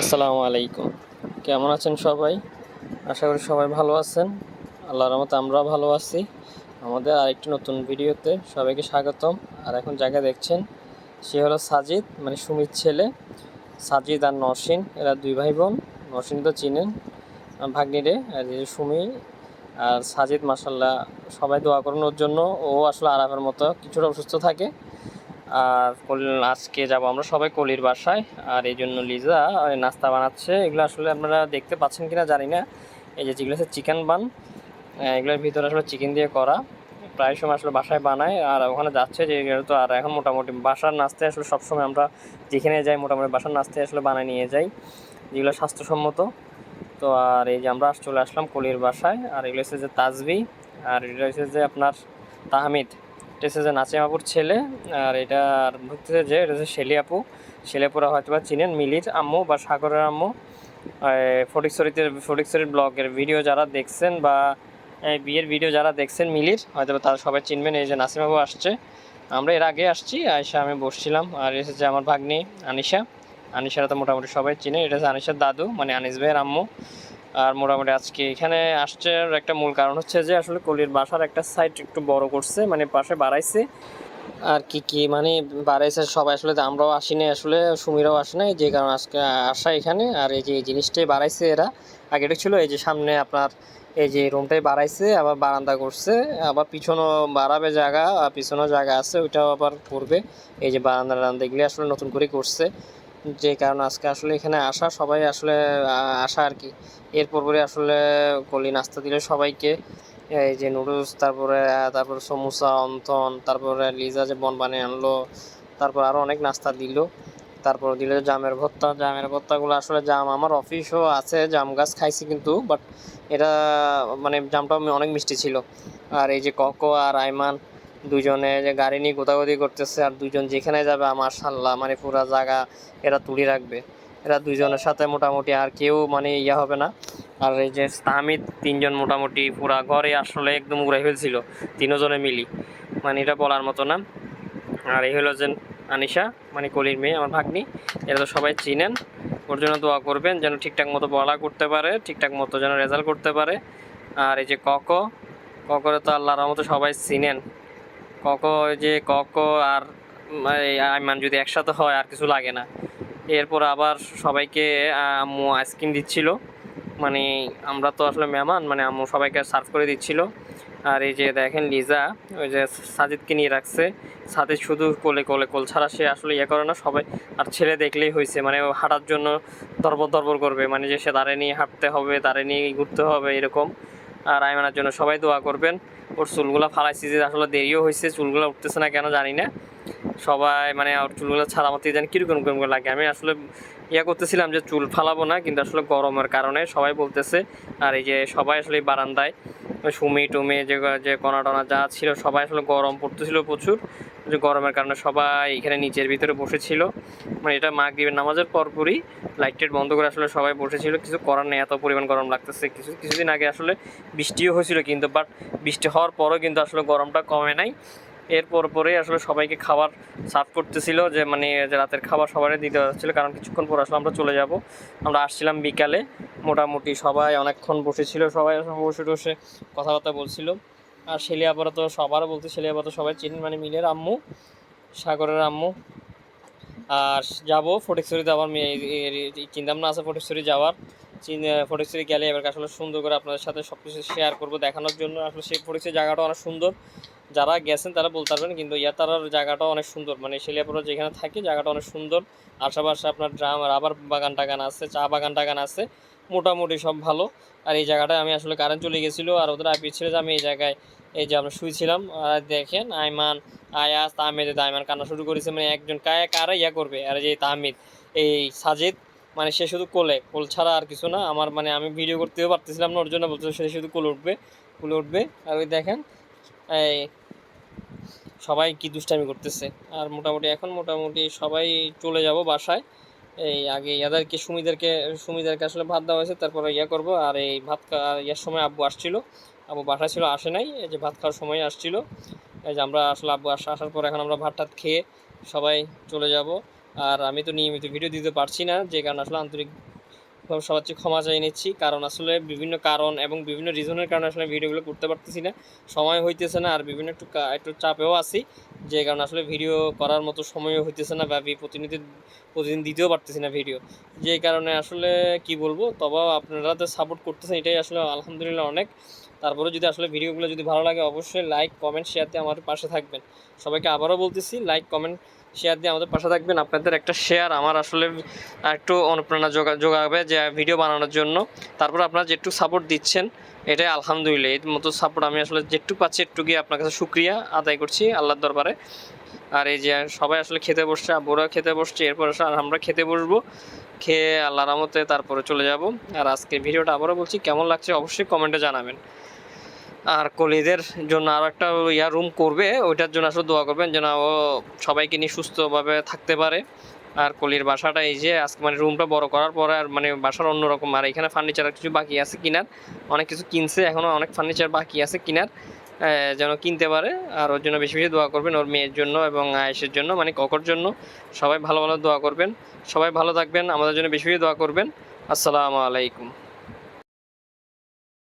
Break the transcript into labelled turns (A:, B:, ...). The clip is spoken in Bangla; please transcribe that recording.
A: আসসালামু আলাইকুম। কেমন আছেন সবাই? আশা করি সবাই ভালো আছেন। আল্লাহর রহমতে আমরাও ভালো আছি। আমাদের আরেকটি নতুন ভিডিওতে সবাইকে স্বাগতম। আর এখন জায়গা দেখছেন, সে হলো সাজিদ মানে সুমিত ছেলে। সাজিদ আর নরসিন এরা দুই ভাই বোন নরসিন তো চিনেন ভাগ্নিরে, আর সুমি আর সাজিদ মাসাল্লাহ সবাই দোয়া করুন ওর জন্য। ও আসলে আরামের মতো, কিছুটা অসুস্থ থাকে। আর আজকে যাব আমরা সবাই কলির বাসায়। আর এই জন্য লিজা নাস্তা বানাচ্ছে। এগুলো আসলে আপনারা দেখতে পাচ্ছেন কিনা জানি না। এই যে যেগুলো হচ্ছে চিকেন বান এগুলোর ভিতরে আসলে চিকেন দিয়ে করা। প্রায় সময় আসলে বাসায় বানায়। আর ওখানে যাচ্ছে যে তো আর এখন মোটামুটি বাসার নাস্তে আসলে সবসময় আমরা যেখানে যাই মোটামুটি বাসার নাস্তে আসলে বানায় নিয়ে যাই। যেগুলো স্বাস্থ্যসম্মত। তো আর এই যে আমরা চলে আসলাম কলির বাসায়। আর এগুলো হচ্ছে যে তাজবি। আর এগুলো হচ্ছে যে আপনার তাহমিদ। হচ্ছে যে নাচিমাপুর ছেলে, আর এটা ঢুকতেছে যে, এটা হচ্ছে শেলি আপু। শেলি আপুরা হয়তো বা চিনেন, মিলির আম্মু বা সাগরের আম্মু। ফটিকছড়িতে, ফটিকছড়ির ব্লগের ভিডিও যারা দেখছেন বা বিয়ের ভিডিও যারা দেখছেন মিলির হয়তো তারা সবাই চিনবেন, এই যে নাসিমাবু আসছে। আমরা এর আগে আসছি আয়সা আমি বসছিলাম, আর এসেছে আমার ভাগ্নি আনিশা। আনিশারা তো মোটামুটি সবাই চিনে, এটা হচ্ছে আনিশার দাদু মানে আনিস ভাইয়ের আম্মু। আর মোটামুটি আজকে এখানে আসছে একটা মূল কারণ হচ্ছে যে আসলে কলির বাসার একটা সাইড একটু বড় করছে মানে পাশে বাড়াইছে। আর কি কি মানে বাড়াইছে সবাই আসলে, আমরাও আসিনি আসলে, সুমিরাও আসে নাই, যে কারণে আজকে আসা এখানে। আর এই যে এই জিনিসটাই বাড়াইছে এরা। আগে এটা ছিল এই যে সামনে আপনার এই যে রুমটাই বাড়াইছে, আবার বারান্দা করছে, আবার পিছনও বাড়াবে জায়গা, আর পিছনেও জায়গা আছে, ওইটাও আবার করবে। এই যে বারান্দা টারান্দা এগুলি আসলে নতুন করে করছে। যে কারণ আজকে আসলে এখানে আসা, সবাই আসলে আসা আর কি এরপর পরে আসলে কলি নাস্তা দিলে সবাইকে। এই যে নুডলস, তারপরে তারপর সমুসা, অন্তন, তারপরে লিজা যে বন বানিয়ে আনলো, তারপর আরও অনেক নাস্তা দিল। তারপর দিল জামের ভর্তা। জামের ভর্তাগুলো আসলে জাম আমার অফিসও আছে, জাম গাছ খাইছি কিন্তু বাট এটা মানে জামটা অনেক মিষ্টি ছিল। আর এই যে ককো আর আইমান দুজনে যে গাড়ি নিয়ে গোদাগদি করতেছে আর দুজন যেখানে যাবে আমার সাল্লাহ মানে পুরা জায়গা এরা তুলি রাখবে। এরা দুজনের সাথে মোটামুটি আর কেউ মানে ইয়া হবে না। আর এই যে তাহমিদ তিনজন মোটামুটি পুরা ঘরে আসলে একদম উড়াই ফেলছিল, তিনজনে মিলি। মানে এটা বলার মতো না। আর এই হলো যে আনিশা মানে কলির মেয়ে, আমার ভাগ্নি, এরা তো সবাই চিনেন। ওর জন্য দোয়া করবেন যেন ঠিকঠাক মতো পড়া করতে পারে, ঠিকঠাক মতো যেন রেজাল্ট করতে পারে। আর এই যে কক, ককরে তো আল্লাহর মতো সবাই চিনেন। কক যে কক আর আইমান যদি একসাথে হয় আর কিছু লাগে না। এরপর আবার সবাইকে, আম্মু আইসক্রিম দিচ্ছিল। মানে আমরা তো আসলে মেহমান মানে আম্মু সবাইকে সার্ভ করে দিচ্ছিল। আর এই যে দেখেন লিজা, ওই যে সাজিদকে নিয়ে রাখছে। সাজিদ শুধু কোলে কোলে, কোল ছাড়া সে আসলে ইয়ে করে না, সবাই, আর ছেলে দেখলেই হয়েছে মানে হাঁটার জন্য দরবর দরবর করবে। মানে যে সে দাঁড়ে নিয়ে হাঁটতে হবে দাঁড়ে নিয়ে ঘুরতে হবে, এরকম। আর আয়মানার জন্য সবাই দোয়া করবেন। ওর চুলগুলো ফালাইছি যে আসলে দেরিও হয়েছে চুলগুলো উঠতেছে না কেন জানি না। সবাই মানে ওর চুলগুলো ছাড়া মতো জানি কীরকম কীরকম করে লাগে। আমি আসলে ইয়া করতেছিলাম যে চুল ফালাবো না, কিন্তু আসলে গরমের কারণে সবাই বলতেছে। আর এই যে সবাই আসলে বারান্দায় সুমি, টুমি, যে যে কণা টনা যা ছিল, সবাই আসলে গরম পড়তেছিল প্রচুর। যে গরমের কারণে সবাই এখানে নিচের ভিতরে বসেছিল। মানে এটা মাগরিবের নামাজের পরপরই লাইট টাইট বন্ধ করে আসলে সবাই বসেছিল। কিছু করার নেই, এত পরিমাণ গরম লাগতেছে। কিছু, কিছুদিন আগে আসলে বৃষ্টিও হয়েছিল কিন্তু বাট বৃষ্টি হওয়ার পরও কিন্তু আসলে গরমটা কমে নাই। এরপর পরে আসলে সবাইকে খাবার সার্ভ করতেছিল যে মানে রাতের খাবার সবারই দিতে হচ্ছিল, কারণ কিছুক্ষণ পর আসলে আমরা চলে যাব। আমরা আসছিলাম বিকালে, মোটামুটি সবাই অনেকক্ষণ বসেছিল, সবাই বসে বসে কথাবার্তা বলছিল। আর শেলিয়াপাড়া তো সবারও বলতে শেলিয়াপাড়া তো সবাই চিনেন মানে মিলের আম্মু, সাগরের আম্মু। আর যাব ফটিকছড়িতে আবার চিন্তা ভাবনা আছে ফটিকছড়ি যাওয়ার। ফটিকছড়ি গেলে এবার আসলে সুন্দর করে আপনাদের সাথে সব কিছু শেয়ার করব দেখানোর জন্য। আসলে সেই ফটিকছড়ি জায়গাটা অনেক সুন্দর। যারা গেছেন তারা বলতে পারবেন, কিন্তু ইয়াতারার জায়গাটা অনেক সুন্দর। মানে শিলিয়াপুরা যেখানে থাকে জায়গাটা অনেক সুন্দর। আশেপাশে আপনার ড্রাম রাবার বাগান টাগান আছে, চা বাগান টাগান আছে। মোটামুটি সব ভালো। আর এই জায়গাটায় আমি আসলে কারেন্ট চলে গেছিল আর ওদের আপিস ছিল যে আমি এই জায়গায় এই যে আমরা শুয়েছিলাম আর দেখেন আইমান, আয়াস, তাহমিদ আইমান কান্না শুরু করেছে। মানে একজন কায়া, কারা ইয়া করবে? আর যে তাহমিদ, এই সাজিদ মানে সে শুধু কোলে, কোল ছাড়া আর কিছু না। আমার মানে আমি ভিডিও করতেও পারতেছিলাম না, ওর জন্য বলতে সে শুধু কোলে উঠবে কোলে উঠবে। আর ওই দেখেন, এই সবাই কি দুষ্টামি করতেছে। আর মোটামুটি এখন মোটামুটি সবাই চলে যাব বাসায়। এই আগে ইয়াদেরকে, সুমিদেরকে সুমিদেরকে আসলে ভাত দেওয়া হয়েছে, তারপরে ইয়া করব। আর এই ভাত ইয়ার সময় আব্বু আসছিল। আব্বু বাসায় ছিল, আসে নাই। এই যে ভাত খাওয়ার সময় আসছিল। এই যে আমরা আসলে আব্বু আসা, আসার পর এখন আমরা ভাত টাত খেয়ে সবাই চলে যাব। আর আমি তো নিয়মিত ভিডিও দিতে পারছি না, যে কারণে আসলে আন্তরিক সবার চেয়ে ক্ষমা চাই নিচ্ছি। কারণ আসলে বিভিন্ন কারণ এবং বিভিন্ন রিজনের কারণে আসলে ভিডিওগুলো করতে পারতেছি না, সময় হইতেছে না আর বিভিন্ন একটু একটু চাপেও আছি। যে কারণে আসলে ভিডিও করার মতো সময়ও হইতেছে না বা প্রতিনিধি প্রতিদিন দিতেও পারতেছি না ভিডিও যে কারণে আসলে কি বলব তবে আপনারা তো সাপোর্ট করতেছেন, এটাই আসলে আলহামদুলিল্লাহ অনেক। তারপরে যদি আসলে ভিডিওগুলো যদি ভালো লাগে, অবশ্যই লাইক কমেন্ট শেয়ারতে আমার পাশে থাকবেন। সবাইকে আবারও বলতেছি লাইক কমেন্ট শেয়ার দিয়ে আমাদের পাশে থাকবেন। আপনাদের একটা শেয়ার আমার আসলে একটু অনুপ্রেরণা যোগা, যোগাবে যে ভিডিও বানানোর জন্য। তারপর আপনারা যেটুকু সাপোর্ট দিচ্ছেন, এটাই আলহামদুলিল্লাহ। এর মতো সাপোর্ট আমি আসলে যেটুকু পাচ্ছি, একটু গিয়ে আপনার কাছে শুক্রিয়া আদায় করছি আল্লাহর দরবারে। আর এই যে, সবাই আসলে খেতে বসছে আব্বুরা খেতে বসছে, এরপর আর আমরা খেতে বসবো। খেয়ে আল্লাহর রহমতে তারপরে চলে যাব। আর আজকে ভিডিওটা আবারও বলছি, কেমন লাগছে অবশ্যই কমেন্টে জানাবেন। আর কলিদের জন্য আরও একটা ইয়া রুম করবে, ওইটার জন্য আসলে দোয়া করবেন যেন ও সবাইকে নিয়ে সুস্থভাবে থাকতে পারে। আর কলির বাসাটা এই যে, আজকে মানে রুমটা বড় করার পরে আর মানে বাসার অন্যরকম, আর এখানে ফার্নিচার কিছু বাকি আছে কিনার অনেক কিছু কিনছে এখনও অনেক ফার্নিচার বাকি আছে কিনার যেন কিনতে পারে। আর ওর জন্য বেশি বেশি দোয়া করবেন ওর মেয়ের জন্য এবং আয়েসের জন্য মানে ককর জন্য। সবাই ভালো ভালো দোয়া করবেন, সবাই ভালো থাকবেন, আমাদের জন্য বেশি বেশি দোয়া করবেন। আসসালামু আলাইকুম।